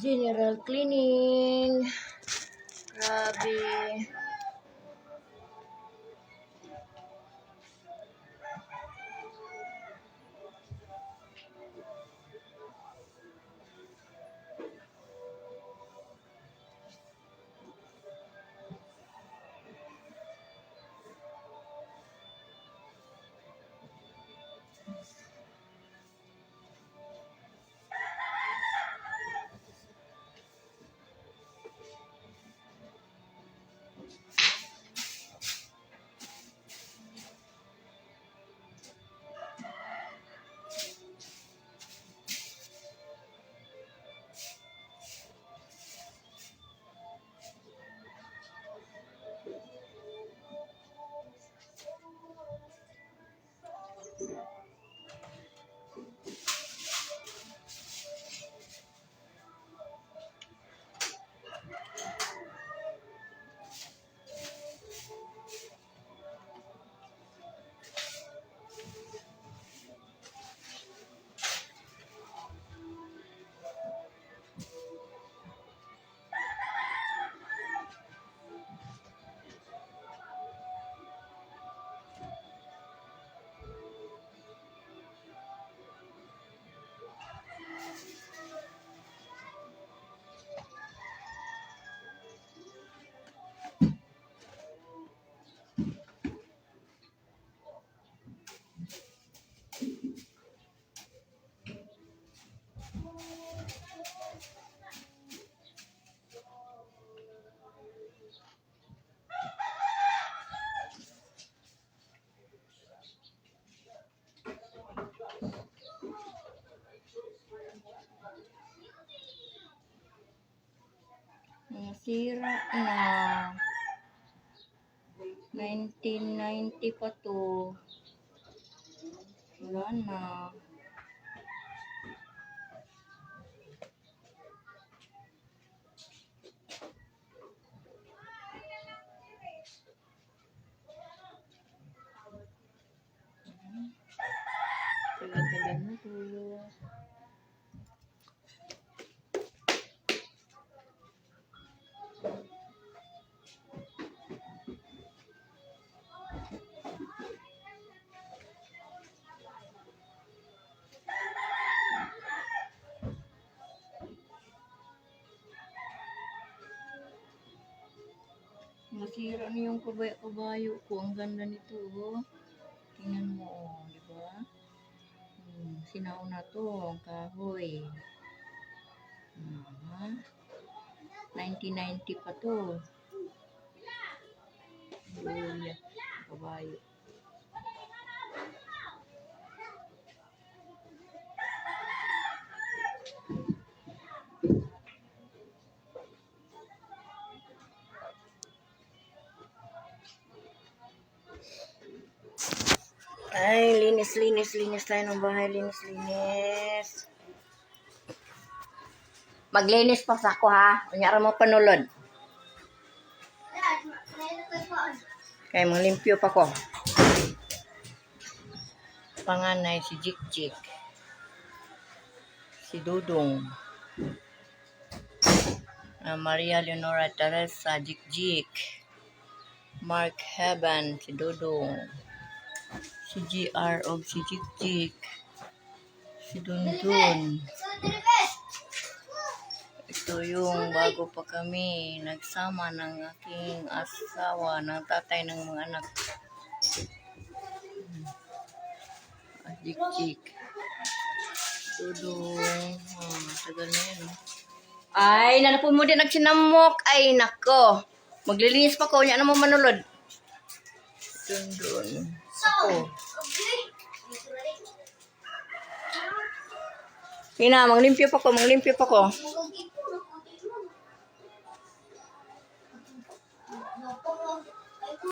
General cleaning. Grabe. Nasira na. 1990 pa to. Wala na. Tagal-tagal. Nasira na yung kabayo ko. Ang ganda nito, oh. Tingnan mo, oh, di ba? Hmm, sinaon na to, ang kahoy. Ah, 1990 pa to. Luya, kabayo. Ay, linis, linis, linis tayo ng bahay. Linis, linis. Maglinis pa sa ako ha. Kunyara mo panulod. Kaya manglimpyo pa ko. Panganay si Jik Jik. Si Dudong. Ah, Maria Leonora Teresa Jik Jik. Mark Heaven si Dudong. Si GR o si Jik Jik. Si Dundun. Ito yung bago pa kami nagsama ng aking asawa, ng tatay ng mga anak. Ah, Jik Jik. Dudong. Oh, tagal na yan. oh. Ay, nanapon mo din nagsinamok. Ay, nako. Maglilinis pa ko. Yan mo manulod. Dun, dun. Ako. Pina, manglimpyo pa ko, manglimpyo pa ko.